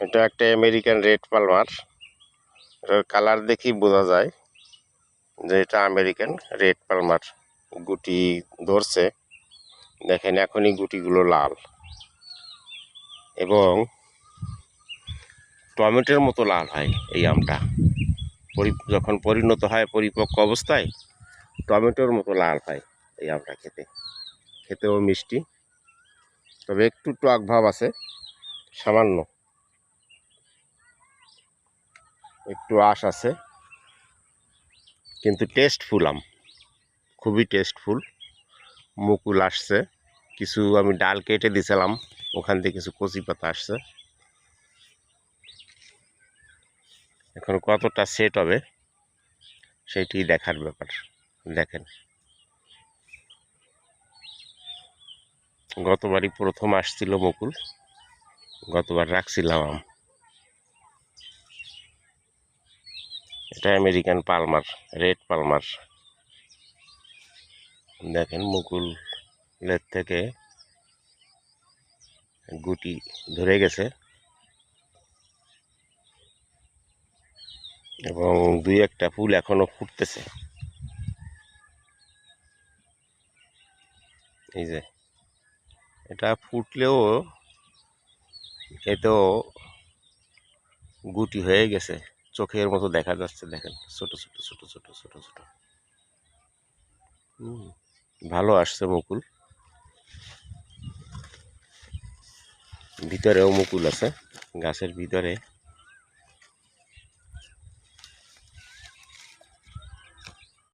এটা একটা American red Palmer এটার কালার দেখেই বোঝা যায় যে এটা আমেরিকান রেড পালমার গুটি ধরছে। দেখেন এখনই গুটিগুলো লাল। এবং টমেটোর মতো লাল হয় এই আমটা। পরি যখন পরিণত হয় পরিপক্ক অবস্থায়, টমেটোর মতো লাল হয় এই আমটা খেতে। খেতেও মিষ্টি। তবে একটু টক ভাব আছে, সামান্য। একটু আশ আছে। কিন্তু টেস্টফুল আম। খুবই টেস্টফুল মুকুল আসছে। কিছু আমি ডাল কেটে দিছিলাম। ওখান থেকে কিছু কচি পাতা আসছে। এখন কতটা সেট হবে সেটি দেখার ব্যাপার। দেখেন। গতবারই প্রথম আসছিল মুকুল। গতবার রাখছিলাম আম। এটা আমেরিকান পালমার, রেড পালমার। দেখেন মুকুল মুকুলের থেকে গুটি ধরে গেছে। এবং দুই একটা ফুল এখনও ফুটতেছে। এই যে, এটা ফুটলেও এতেও গুটি হয়ে গেছে। চোখের মতো দেখা যাচ্ছে, দেখেন। ছোট ছোট ছোট ছোট ছোট ছোট। ভালো আসছে মুকুল। ভিতরেও মুকুল আছে। গাছের ভিতরে